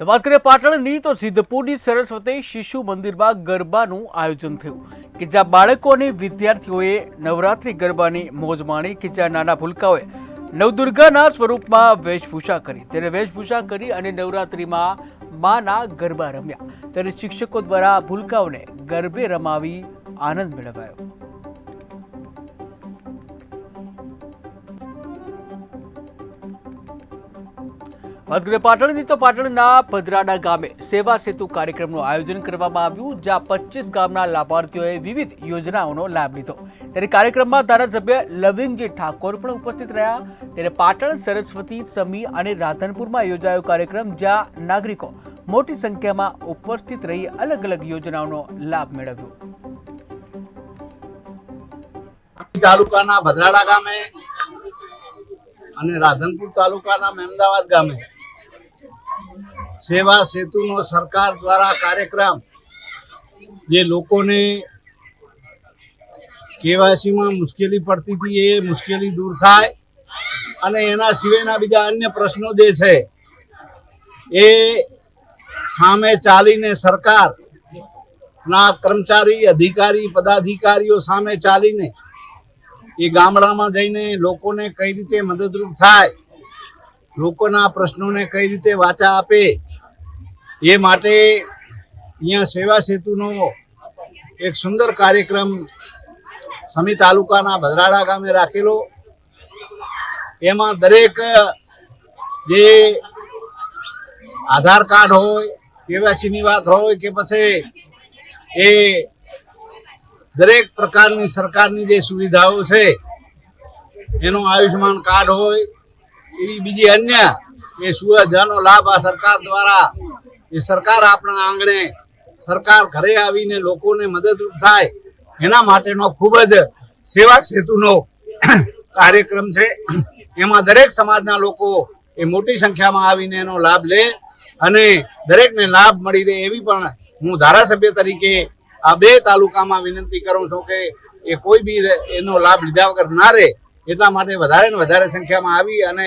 તો વાત કરીએ પાટણની, તો સિદ્ધપુરની સરસ્વતી શિશુ મંદિરમાં ગરબાનું આયોજન થયું કે જ્યાં બાળકો અને વિદ્યાર્થીઓએ નવરાત્રિ ગરબાની મોજ માણી કે જ્યાં નાના ભૂલકાઓએ નવદુર્ગાના સ્વરૂપમાં વેશભૂષા કરી. તેને વેશભૂષા કરી અને નવરાત્રિમાં માના ગરબા રમ્યા. ત્યારે શિક્ષકો દ્વારા ભૂલકાઓને ગરબે રમાવી આનંદ મેળવાયો. કરીએ પાટણની તો પાટણના ભદ્રાડા ગામે સેવા સેતુ કાર્યક્રમનું આયોજન કરવામાં આવ્યું, જ્યાં પચીસ ગામના લાભાર્થીઓએ વિવિધ યોજનાઓનો લાભ લીધો. ત્યારે કાર્યક્રમમાં ધારાસભ્ય લવિંગજી ઠાકોર પણ ઉપસ્થિત રહ્યા. ત્યારે પાટણ સરસ્વતી સમી અને રાધનપુરમાં યોજાયો કાર્યક્રમ, જ્યાં નાગરિકો મોટી સંખ્યામાં ઉપસ્થિત રહી અલગ અલગ યોજનાઓનો લાભ મેળવ્યો. તાલુકાના ભદ્રાડા ગામે અને રાધનપુર તાલુકાના મહેમદાવાદ ગામે સેવા સેતુનો સરકાર દ્વારા કાર્યક્રમ, જે લોકોને કેવાયસીમાં મુશ્કેલી પડતી હતી, એ મુશ્કેલી દૂર થાય અને એના સિવાયના બીજા અન્ય પ્રશ્નો જે છે, એ સામે ચાલીને સરકાર ના કર્મચારી, અધિકારી, પદાધિકારીઓ સામે ચાલીને એ ગામડામાં જઈને લોકોને કઈ રીતે મદદરૂપ થાય લોકોના પ્રશ્નોને કઈ રીતે વાચા આપે એ માટે અહીંયા સેવા સેતુનો એક સુંદર કાર્યક્રમ સમી તાલુકાના ભદ્રાડા ગામે રાખેલો. એમાં દરેક જે આધાર કાર્ડ હોય, કેવાયસીની વાત હોય કે પછી એ દરેક પ્રકારની સરકારની જે સુવિધાઓ છે, એનું આયુષ્યમાન કાર્ડ હોય એવી બીજી અન્ય એ સુવિધાનો લાભ આ સરકાર દ્વારા, એ સરકાર આપણા આંગણે, સરકાર ઘરે આવીને લોકોને મદદરૂપ થાય, એના માટેનો ખૂબ જ સેવા સેતુનો કાર્યક્રમ છે. એમાં દરેક સમાજના લોકો એ મોટી સંખ્યામાં આવીને એનો લાભ લે અને દરેકને લાભ મળી રહે એવી પણ હું ધારાસભ્ય તરીકે આ બે તાલુકામાં વિનંતી કરું છું કે એ કોઈ બી એનો લાભ લીધા વગર ના રહે, એટલા માટે વધારે ને વધારે સંખ્યામાં આવી અને